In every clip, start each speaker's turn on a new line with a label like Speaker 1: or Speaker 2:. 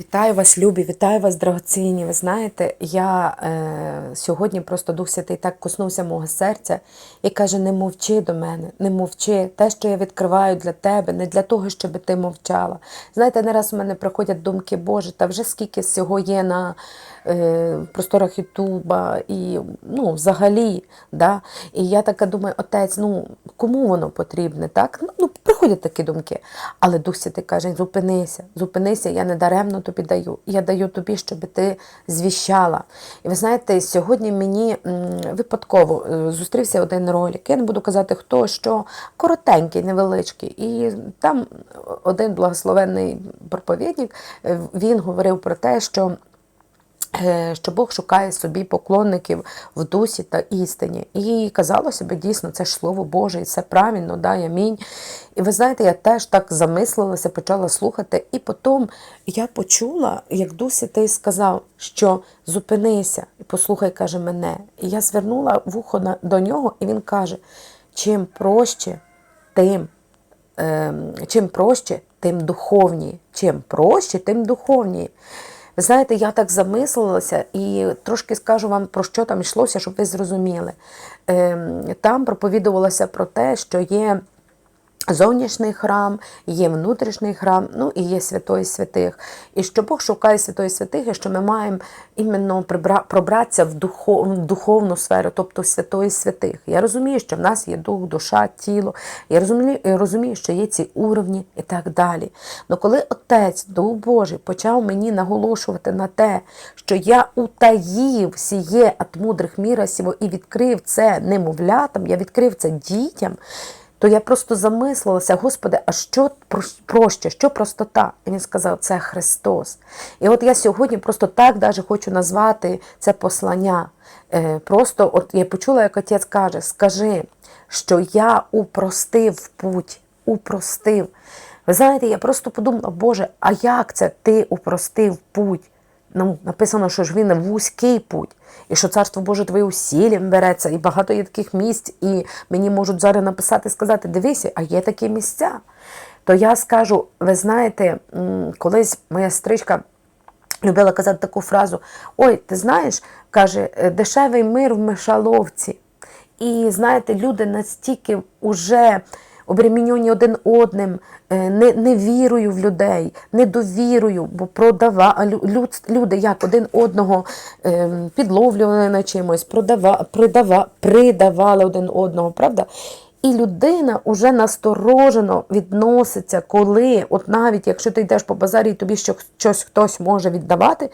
Speaker 1: Вітаю вас, любі, вітаю вас, драгоцінні. Ви знаєте, я е, сьогодні просто Дух Святий так коснувся мого серця і каже: не мовчи до мене, не мовчи. Те, що я відкриваю для тебе, не для того, щоб ти мовчала. Знаєте, не раз у мене приходять думки, Боже, та вже скільки всього є на е, просторах Ютуба і ну, взагалі. Да? І я така думаю, отець, ну кому воно потрібне? так? Ну, Ну, приходять такі думки. Але Дух Святий каже, зупинися, зупинися, я не даремно тобі даю. Я даю тобі, щоб ти звіщала. І ви знаєте, сьогодні мені випадково е, зустрівся один ролик. Я не буду казати, хто що, коротенький, невеличкий. І там один благословенний проповідник, е, він говорив про те, що. Е, Що Бог шукає собі поклонників в дусі та істині. І казалося би, дійсно, це ж слово Боже, і це правильно, да, амінь. І ви знаєте, я теж так замислилася, почала слухати, і потім я почула, як Дух Святий сказав, що зупинися і послухай, каже, мене. І я звернула вухо до нього, і він каже: чим проще, тим ем, чим проще, тим духовніше. Чим проще, тим духовніше. Ви знаєте, я так замислилася і трошки скажу вам, про що там йшлося, щоб ви зрозуміли. Ем, Там проповідувалося про те, що є. Зовнішній храм, є внутрішній храм, ну і є святої святих. І що Бог шукає святої святих, і що ми маємо іменно пробратися в, духов, в духовну сферу, тобто святої святих. Я розумію, що в нас є дух, душа, тіло. Я розумію, я розумію, що є ці уровні і так далі. Але коли Отець, Дух Божий, почав мені наголошувати на те, що я утаїв сіє от мудрих міра сього і відкрив це немовлятам, я відкрив це дітям то я просто замислилася, Господи, а що проще, що простота? І він сказав, це Христос. І от я сьогодні просто так даже хочу назвати це послання. Е, Просто от я почула, як отець каже, скажи, що я упростив путь, упростив. Ви знаєте, я просто подумала, Боже, а як це ти упростив путь? Ну, написано, що ж він вузький путь, і що царство Боже твоє усіллям береться, і багато є таких місць, і мені можуть зараз написати, сказати, дивися, а є такі місця. То я скажу, ви знаєте, колись моя стричка любила казати таку фразу: Ой, ти знаєш, каже, «е, дешевий мир в мишаловці. І знаєте, люди настільки вже обремінені один одним, е, не, не вірою в людей, недовірою, бо продава, люд, люди як один одного е, підловлювали на чимось, продава, придава, придавали один одного, правда? І людина вже насторожено відноситься, коли, от навіть якщо ти йдеш по базарі і тобі щось хтось може віддавати.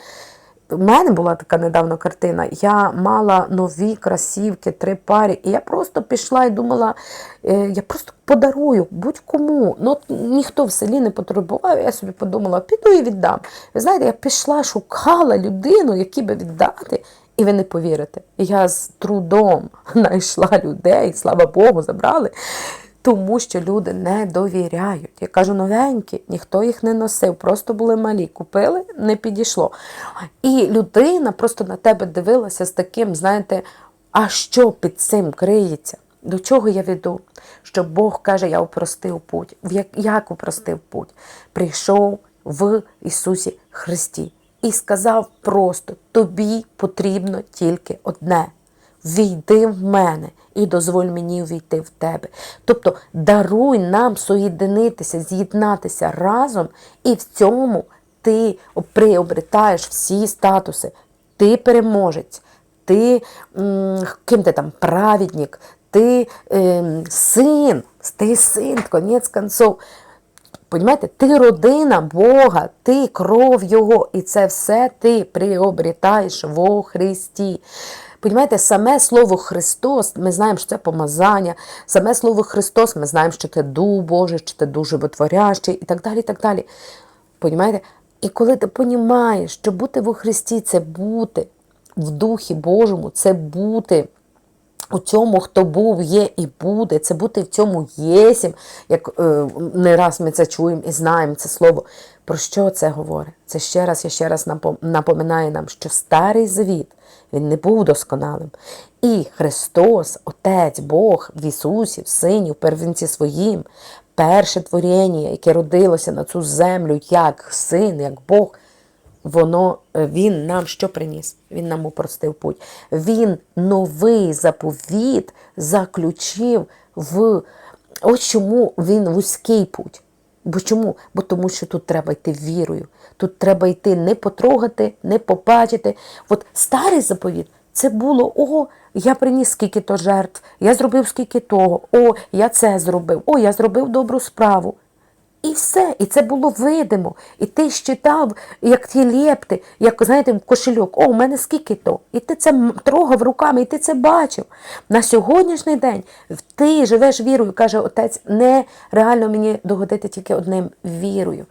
Speaker 1: У мене була така недавно картина. Я мала нові красівки, три парі, і я просто пішла і думала, е, я просто подарую будь-кому. Ну, ніхто в селі не потребував. Я собі подумала, піду і віддам. Ви знаєте, я пішла, шукала людину, які би віддати. І ви не повірите, я з трудом знайшла людей, слава Богу, забрали. Тому що люди не довіряють. Я кажу, новенькі, ніхто їх не носив, просто були малі. Купили, не підійшло. І людина просто на тебе дивилася з таким, знаєте, а що під цим криється? До чого я веду? Що Бог каже, я упростив путь. Як, упростив путь? Прийшов в Ісусі Христі і сказав просто: тобі потрібно тільки одне. Війди в мене і дозволь мені увійти в тебе. Тобто даруй нам соєдинитися, з'єднатися разом, і в цьому ти приобретаєш всі статуси. Ти переможець, ти ким ти там праведник, ти ем, син, ти син, конець концов. Понімаєте, ти родина Бога, ти кров Його, і це все ти приобретаєш во Христі. Понімаєте, саме слово Христос, ми знаємо, що це помазання, саме слово Христос, ми знаємо, що це Дух Божий, що це дуже витворящий і так далі. і так далі. Понімаєте? І коли ти розумієш, що бути во Христі це бути в Духі Божому, це бути у цьому, хто був, є і буде, це бути в цьому єсім, як е, не раз ми це чуємо і знаємо це слово. Про що це говорить? Це ще раз, я ще раз напом- напоминаю нам, що старий завіт він не був досконалим. І Христос, Отець, Бог в Ісусі, в Сині, в первенці своїм, перше творіння, яке родилося на цю землю як син, як Бог, воно е, він нам що приніс? Він нам упростив путь. Він новий заповіт заключив в ось чому він вузький путь. Бо чому? Бо тому, що тут треба йти вірою. Тут треба йти не потрогати, не побачити. От старий заповіт це було: о, я приніс скільки то жертв, я зробив скільки того, о, я це зробив, о, я зробив добру справу. І все, і це було видимо. І ти щитав, як ті лепти, як знаєте, кошельок, о, у мене скільки то. І ти це трогав руками, і ти це бачив. На сьогоднішній день ти живеш вірою, каже отець, не реально мені догодити тільки одним вірою.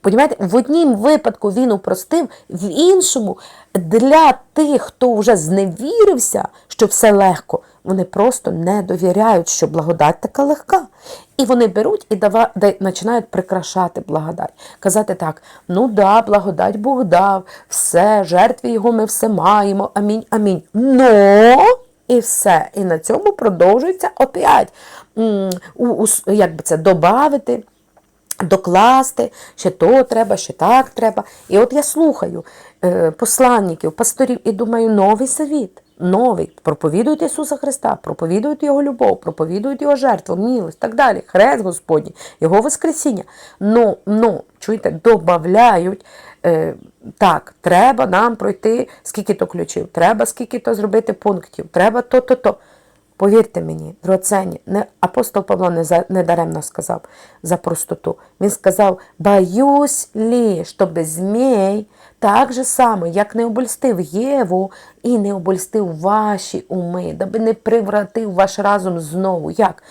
Speaker 1: Понімаєте, в однім випадку він упростив, в іншому для тих, хто вже зневірився, що все легко, вони просто не довіряють, що благодать така легка. І вони беруть і дава, да, починають прикрашати благодать. Казати так: ну да, благодать Бог дав, все, жертві його ми все маємо. Амінь, амінь. Но і все. І на цьому продовжується опять. Як би це добавити докласти, ще то треба, ще так треба. І от я слухаю е, посланників, пасторів і думаю, новий завіт, новий. Проповідують Ісуса Христа, проповідують Його любов, проповідують Його жертву, милость, так далі, хрест Господній, Його Воскресіння. Ну, ну, чуєте, добавляють. Е, так, треба нам пройти скільки то ключів, треба скільки то зробити пунктів, треба то-то-то. Повірте мені, драгоценні, не апостол Павло не, за, не даремно сказав за простоту. Він сказав: боюсь лі, щоб змій так же само, як не обольстив Єву і не обольстив ваші уми, даби не привратив ваш разум знову. Як?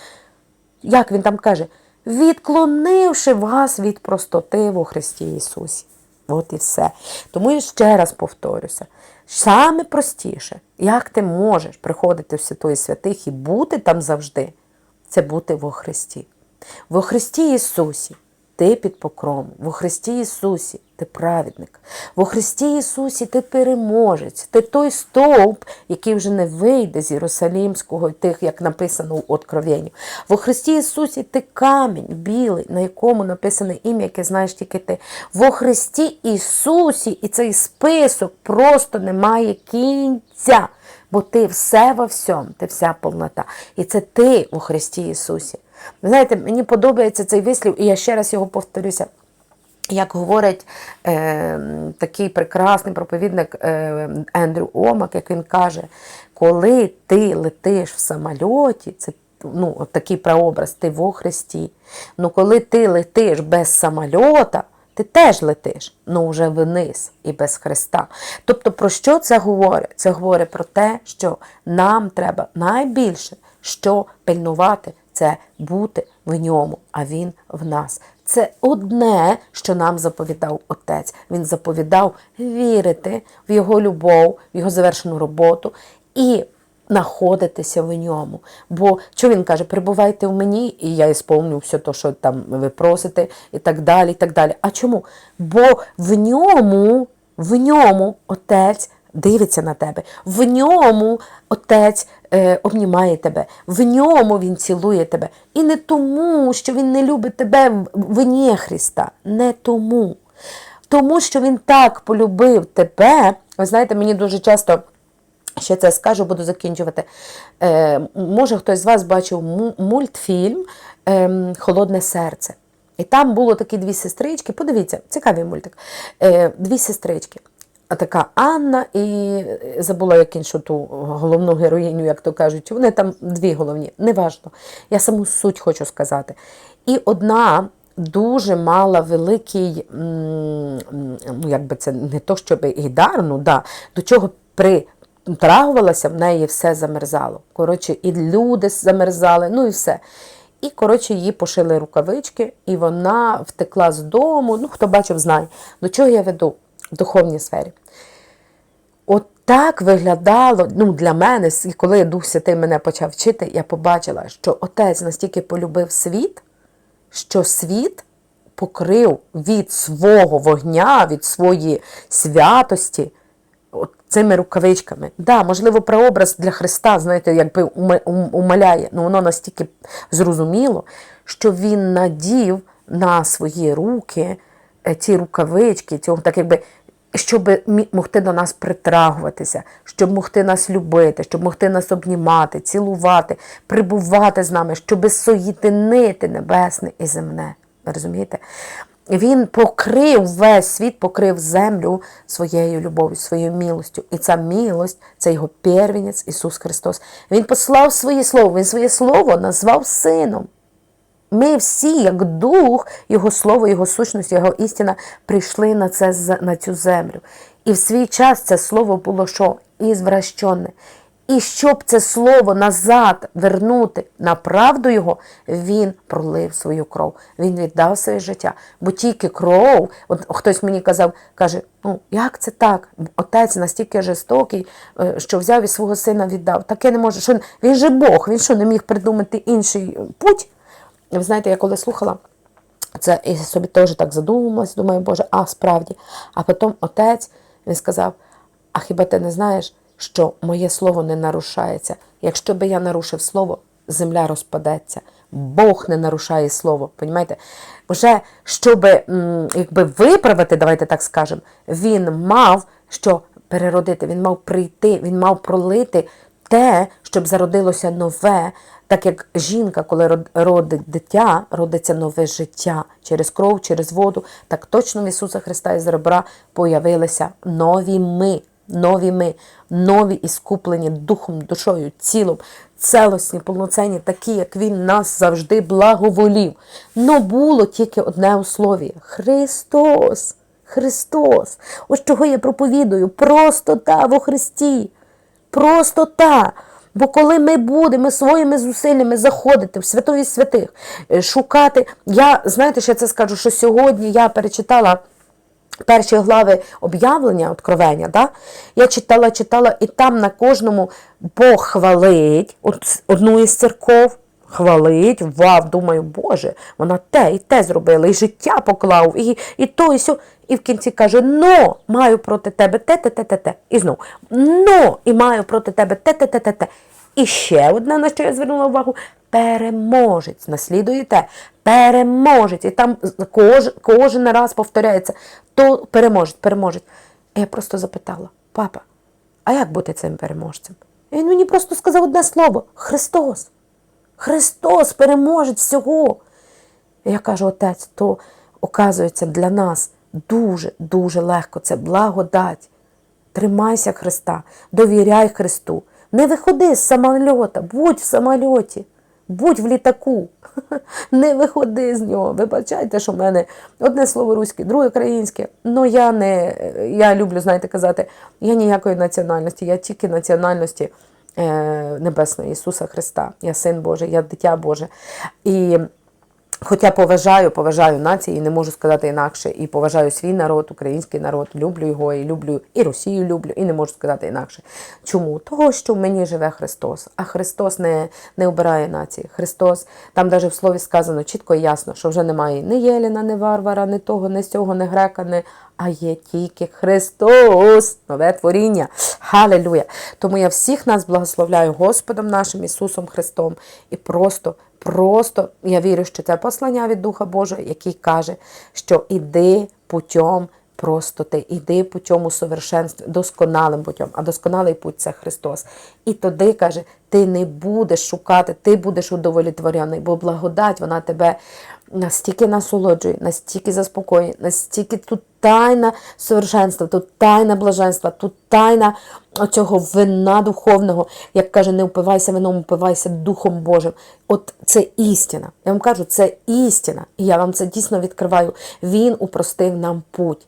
Speaker 1: Як він там каже? Відклонивши вас від простоти во Христі Ісусі. От і все. Тому я ще раз повторюся. Саме простіше, як ти можеш приходити в святої святих і бути там завжди, це бути во Христі. Во Христі Ісусі. Ти під покровом, во Христі Ісусі ти праведник, во Христі Ісусі ти переможець, ти той стовп, який вже не вийде з Єрусалімського, тих, як написано у Откровенні. Во Христі Ісусі ти камінь білий, на якому написане ім'я, яке знаєш тільки ти. Во Христі Ісусі, і цей список просто не має кінця. Бо ти все во всьому, ти вся повнота. І це ти у Христі Ісусі. Знаєте, мені подобається цей вислів, і я ще раз його повторюся. Як говорить е, такий прекрасний проповідник е, Ендрю Омак, як він каже, коли ти летиш в самольоті, це ну, от такий прообраз, ти во Христі. Ну коли ти летиш без самольота, ти теж летиш, але вже вниз і без Христа. Тобто, про що це говорить? Це говорить про те, що нам треба найбільше що пильнувати, це бути в ньому, а він в нас. Це одне, що нам заповідав Отець. Він заповідав вірити в його любов, в його завершену роботу і знаходитися в ньому. Бо що він каже, прибувайте в мені, і я ісполню все те, що там ви просите, і так далі. і так далі. А чому? Бо в ньому, в ньому Отець дивиться на тебе, в ньому Отець е, обнімає тебе, в ньому Він цілує тебе. І не тому, що Він не любить тебе в- Христа, не тому. Тому що Він так полюбив тебе. Ви знаєте, мені дуже часто. Ще це скажу, буду закінчувати. Е, може, хтось з вас бачив мультфільм ем, Холодне серце. І там було такі дві сестрички. Подивіться, цікавий мультик. Е, дві сестрички. Така Анна і забула як іншу ту головну героїню, як то кажуть. Вони там дві головні, неважно. Я саму суть хочу сказати. І одна дуже мала великий, ну як би це не то, щоб і дар, ну да, до чого при трагувалася, в неї все замерзало. Коротше, і люди замерзали, ну і все. І, коротше, їй пошили рукавички, і вона втекла з дому. Ну, хто бачив, знає. До чого я веду в духовній сфері. От так виглядало ну, для мене, коли Дух Святий мене почав вчити, я побачила, що отець настільки полюбив світ, що світ покрив від свого вогня, від своєї святості от цими рукавичками. Да, можливо, прообраз для Христа, знаєте, якби умаляє, ну воно настільки зрозуміло, що він надів на свої руки е, ці рукавички, цього так якби щоб могти до нас притрагуватися, щоб могти нас любити, щоб могти нас обнімати, цілувати, прибувати з нами, щоб соєдинити небесне і земне. Розумієте? Він покрив весь світ, покрив землю своєю любов'ю, своєю милостю. І ця милость це його первенець Ісус Христос. Він послав своє слово, Він своє слово назвав сином. Ми всі, як дух, Його слово, Його сущність, Його істина, прийшли на, це, на цю землю. І в свій час це слово було що? Ізвращене. І щоб це слово назад вернути на правду його, він пролив свою кров. Він віддав своє життя. Бо тільки кров, от хтось мені казав, каже: ну як це так? Отець настільки жорстокий, е, що взяв і свого сина віддав. Таке не може. Що він же Бог, він що не міг придумати інший е, путь? Ви знаєте, я коли слухала це і собі теж так задумалась, думаю, Боже, а справді. А потім отець він сказав: А хіба ти не знаєш, що моє слово не нарушається? Якщо би я нарушив слово, земля розпадеться. Бог не нарушає слово. Понімаєте? Вже щоб якби виправити, давайте так скажемо, він мав що переродити, він мав прийти, він мав пролити те, щоб зародилося нове, так як жінка, коли родить дитя, родиться нове життя через кров, через воду, так точно в Ісуса Христа із ребра появилися нові ми, нові ми, нові іскуплені духом, душою, тілом, целосні, повноцінні, такі, як Він нас завжди благоволів. Но було тільки одне условіє Христос. Христос. Ось чого я проповідую. Простота во Христі. Простота. Бо коли ми будемо своїми зусиллями заходити в святої святих, е, шукати. Я, знаєте, що я це скажу, що сьогодні я перечитала перші глави об'явлення, откровення, да? я читала, читала, і там на кожному Бог хвалить одну із церков. Хвалить, вав, думаю, Боже, вона те і те зробила, і життя поклав, і, і то, і сьо. І в кінці каже: но маю проти тебе те, те, те, те, те. І знов но і маю проти тебе те, те, те, те, те. І ще одне, на що я звернула увагу, переможець, наслідує те, переможець. І там кож, кожен раз повторяється, то переможець, переможець. І я просто запитала, папа, а як бути цим переможцем? І він мені просто сказав одне слово: Христос. Христос переможець всього. Я кажу, отець, то оказується для нас дуже-дуже легко. Це благодать. Тримайся Христа, довіряй Христу. Не виходи з самольота, будь в самольоті, будь в літаку. Не виходи з нього. Вибачайте, що в мене одне слово руське, друге українське. Ну я не я люблю, знаєте, казати, я ніякої національності, я тільки національності е, Небесної Ісуса Христа. Я син Божий, я дитя Боже. І Хоча поважаю, поважаю нації, не можу сказати інакше, і поважаю свій народ, український народ, люблю його, і люблю, і Росію люблю, і не можу сказати інакше. Чому? Того, що в мені живе Христос, а Христос не, не обирає нації. Христос, там навіть в слові сказано чітко і ясно, що вже немає ні Єліна, ні Варвара, ні того, ні сього, ні грека, ні... а є тільки Христос, нове творіння. Халилюя! Тому я всіх нас благословляю Господом нашим Ісусом Христом і просто. Просто я вірю, що це послання від Духа Божого, який каже, що іди путем простоти, іди путем усовершенства, досконалим путем, а досконалий путь це Христос. І тоді каже, ти не будеш шукати, ти будеш удовлетворений, бо благодать вона тебе настільки насолоджує, настільки заспокоює, настільки тут тайна совершенства, тут тайна блаженства, тут тайна оцього вина духовного, як каже, не впивайся вином, впивайся Духом Божим. От це істина. Я вам кажу, це істина. І я вам це дійсно відкриваю. Він упростив нам путь.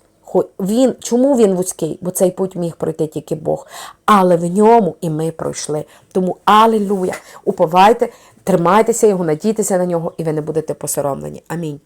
Speaker 1: Він, Чому він вузький? Бо цей путь міг пройти тільки Бог. Але в ньому і ми пройшли. Тому алілуя! Уповайте, тримайтеся його, надійтеся на нього, і ви не будете посоромлені. Амінь.